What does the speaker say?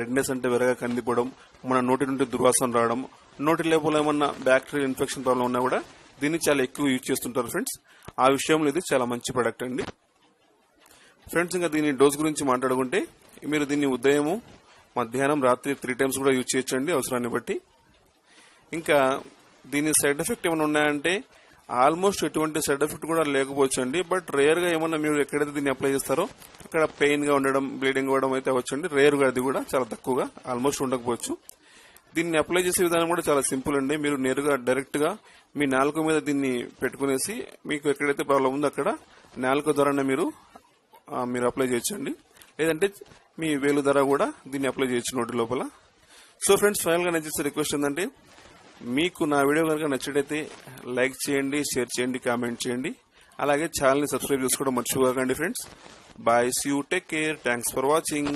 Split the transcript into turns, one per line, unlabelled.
Redness అంటే వెరగా కందిపోవడం మన నోటి నుండి దుర్వాసన రావడం నోటి లోపల ఏమన్నా బ్యాక్టీరియల్ ఇన్ఫెక్షన్ ప్రాబ్లం ఉన్నా కూడా దీన్ని చాలా ఎక్కువ యూజ్ చేస్తుంటారు ఫ్రెండ్స్ ఆ విషయంలో ఇది చాలా మంచి ప్రొడక్ట్ అండి. ఫ్రెండ్స్ ఇంకా దీని డోస్ గురించి మాట్లాడుకుంటే మీరు దీన్ని ఉదయము మధ్యాహ్నం రాత్రి త్రీ టైమ్స్ కూడా యూజ్ చేయొచ్చండి అవసరాన్ని బట్టి. ఇంకా దీని సైడ్ ఎఫెక్ట్ ఏమైనా ఉన్నాయంటే ఆల్మోస్ట్ ఎటువంటి సైడ్ ఎఫెక్ట్ కూడా లేకపోవచ్చు అండి బట్ రేర్గా ఏమన్నా మీరు ఎక్కడైతే దీన్ని అప్లై చేస్తారో అక్కడ పెయిన్గా ఉండడం బ్లీడింగ్ అవ్వడం అయితే అవ్వచ్చండి. రేర్గా అది కూడా చాలా తక్కువగా ఆల్మోస్ట్ ఉండకపోవచ్చు. దీన్ని అప్లై చేసే విధానం కూడా చాలా సింపుల్ అండి. మీరు నేరుగా డైరెక్ట్గా మీ నాలుక మీద దీన్ని పెట్టుకునేసి మీకు ఎక్కడైతే ప్రాబ్లం ఉందో అక్కడ నాలుక ద్వారానే మీరు మీరు అప్లై చేయొచ్చండి. లేదంటే మీ వేలు ధర కూడా దీన్ని అప్లై చేయొచ్చు నోటి లోపల. సో ఫ్రెండ్స్ ఫైనల్గా నేను చేసే రిక్వెస్ట్ ఏంటంటే మీకు నా వీడియో కనుక నచ్చినట్టయితే లైక్ చేయండి షేర్ చేయండి కామెంట్ చేయండి. అలాగే ఛానల్ని సబ్స్క్రైబ్ చేసుకోవడం మర్చిపోకండి friends bye see you take care thanks for watching